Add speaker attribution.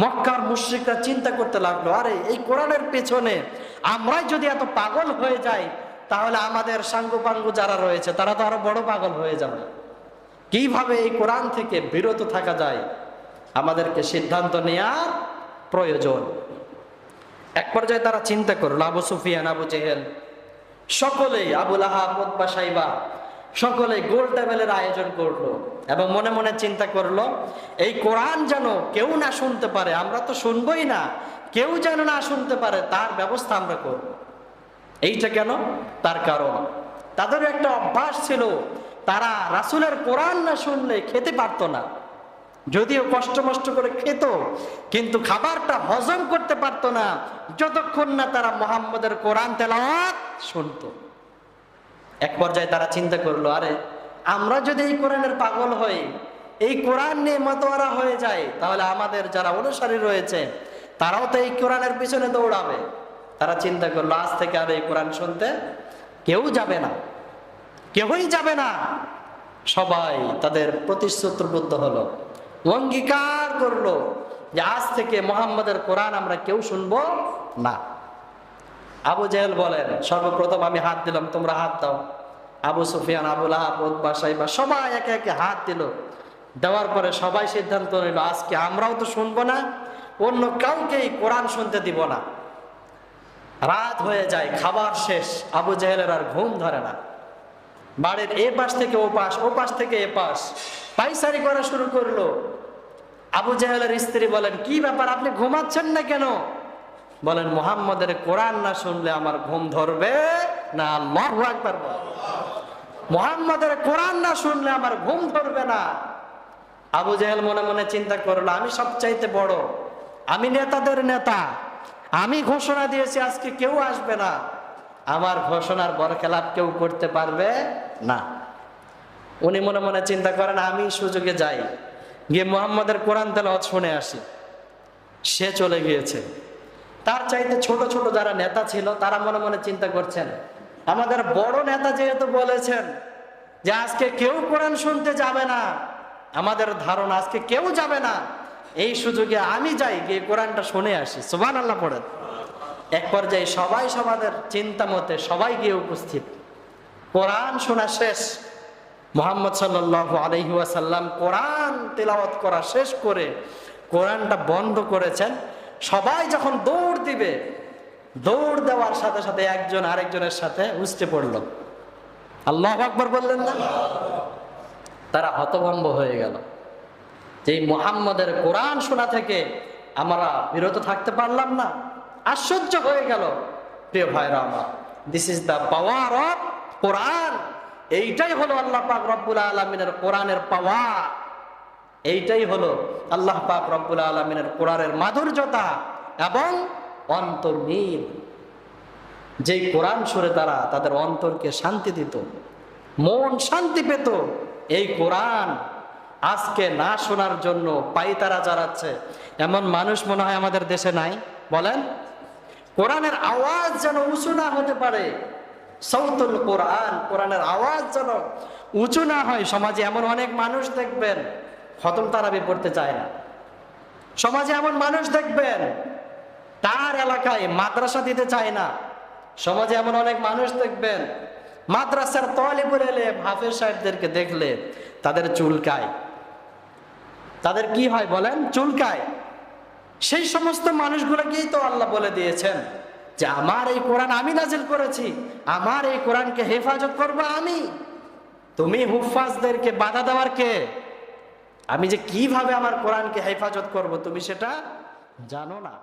Speaker 1: মক্কার মুশ্রিকরা চিন্তা করতে লাগল, আরে, এই কোরআনের পেছনে আমরাই যদি এত পাগল হয়ে যাই, তাহলে আমাদের সাঙ্গুপাঙ্গু যারা রয়েছে, তারা তো আরও বড় পাগল হয়ে যাবে। কীভাবে এই কোরআন থেকে বিরত থাকা যায়? আমাদেরকে সিদ্ধান্ত নেওয়ার প্রয়োজন। এক পর্যায়ে তারা চিন্তা করল, আবু সুফিয়ান, আবু জেহেল, সকলেই আবুল আহাব সাইবা সকলে গোল টেবিলের আয়োজন করল এবং মনে মনে চিন্তা করল, এই কোরআন যেন কেউ না শুনতে পারে, আমরা তো শুনবই না, কেউ যেন না শুনতে পারে, তার ব্যবস্থা আমরা করব। এইটা কেন? তার কারণ। তাদের একটা অভ্যাস ছিল, তারা রাসুলের কোরআন না শুনলে খেতে পারতো না। যদিও কষ্ট মষ্ট করে খেত, কিন্তু খাবারটা হজম করতে পারতো না, যতক্ষণ না তারা মোহাম্মদের কোরআন তেলাওয়াত শুনতো। এক পর্যায়ে তারা চিন্তা করল, আরে, আমরা যদি এই কোরআনের পাগল হই, এই কোরআন নিয়ে মতোয়ারা হয়ে যায়, তাহলে আমাদের যারা অনুসারী রয়েছে, তারাও তো এই কোরআনের পিছনে দৌড়াবে। তারা চিন্তা করল, আজ থেকে আর এই কোরআন শুনতে কেউ যাবে না, কেউই যাবে না। সবাই তাদের প্রতিশ্রুতিবদ্ধ হলো, অঙ্গীকার করল যে, আজ থেকে মোহাম্মদের কোরআন আমরা কেউ শুনব না। আবু জেহেল বলেন, সর্বপ্রথম আমি হাত দিলাম, তোমরা হাত দাও। আবু সুফিয়ান আবুল আহাবুদ বাসাই বা সবাই একে একে হাত দিল। দেওয়ার পরে সবাই সিদ্ধান্ত নিল, আজকে আমরাও তো শুনব না, অন্য কাউকেই কোরআন শুনতে দিব না। রাত হয়ে যায়, খাবার শেষ, আবু জেহেলের আর ঘুম ধরে না। বাড়ির এ পাশ থেকে ও পাশ ও পাশ থেকে এ পাশ। পাইসারি করা শুরু করল। আবু জাহেলের স্ত্রী বলেন, কি ব্যাপার, আপনি ঘুমাচ্ছেন না কেন? বলেন, মোহাম্মদের কোরআন না শুনলে আমার ঘুম ধরবে না? আল্লাহ একবার মোহাম্মদের কোরআন না শুনলে আমার ঘুম ধরবে না? আবু জাহেল মনে মনে চিন্তা করল, আমি সবচাইতে বড়, আমি নেতাদের নেতা, আমি ঘোষণা দিয়েছি, আজকে কেউ আসবে না। আমার ঘোষণার বরখেলাপ কেউ করতে পারবে না। উনি মনে মনে চিন্তা করেন, আমি সুযোগে যাই। গিয়ে মোহাম্মদের কোরআন তেলাওয়াত শুনে আসি। সে চলে গিয়েছে। তার চাইতে ছোট ছোট যারা নেতা ছিল, তারা মনে মনে চিন্তা করছেন, আমাদের বড় নেতা যেহেতু বলেছেন যে আজকে কেউ কোরআন শুনতে যাবে না, আমাদের ধারণা আজকে কেউ যাবে না, এই সুযোগে আমি যাই, গিয়ে কোরআনটা শুনে আসি। সুবান আল্লাহ পড়েন। এক পর্যায়ে সবাই সমাদের চিন্তা মতে সবাই গিয়ে উপস্থিত। কোরআন শোনা শেষ। মোহাম্মদ সাল্লাহ আলহিউসাল্লাম কোরআন তেলাওয়াত করা শেষ করে কোরআনটা বন্ধ করেছেন। সবাই যখন দৌড় দিবে, দৌড় দেওয়ার সাথে সাথে একজন আরেকজনের সাথে উষ্টে পড়ল। আল্লাহ আকবর বললেন না? তারা হতভম্ব হয়ে গেল। যে মোহাম্মদের কোরআন শোনা থেকে আমরা বিরত থাকতে পারলাম না, আশ্চর্য হয়ে গেল। প্রিয় ভাইরা আমার this is the power of কোরআন এইটাই হলো আল্লাহ পাক রব্বুল আলমিনের কোরআনের পাওয়ার এইটাই হলো আল্লাহ পাক রব্বুল আলমিনের কোরআনের মাধুর্যতা এবং অন্তর্মিল যেই কোরআন সুরে তারা তাদের অন্তরকে শান্তি দিত, মন শান্তি পেত, এই কোরআন আজকে না শোনার জন্য পাইতারা চালাচ্ছে এমন মানুষ মনে হয় আমাদের দেশে নাই। বলেন, কোরআনের আওয়াজ যেন উঁচু না হতে পারে, সৌতুল কোরআন, কোরআনের আওয়াজ যেন উঁচু না হয়। সমাজে এমন অনেক মানুষ দেখবেন খতম তারাবি পড়তে চায় না। সমাজে এমন মানুষ দেখবেন, তার এলাকায় মাদ্রাসা দিতে চায় না। সমাজে এমন অনেক মানুষ দেখবেন, মাদ্রাসার তলিপুর এলে হাফেজ সাহেবদেরকে দেখলে তাদের চুলকায় তাদের কি হয় বলেন? চুলকায় সেই সমস্ত মানুষগুলোকেই তো আল্লাহ বলে দিয়েছেন যে, আমার এই কোরআন আমি নাজিল করেছি, আমার এই কোরআনকে হেফাজত করব আমি। তুমি হুফাজদেরকে বাধা দেওয়ার কে? আমি যে কীভাবে আমার কোরআনকে হেফাজত করব তুমি সেটা জানো না।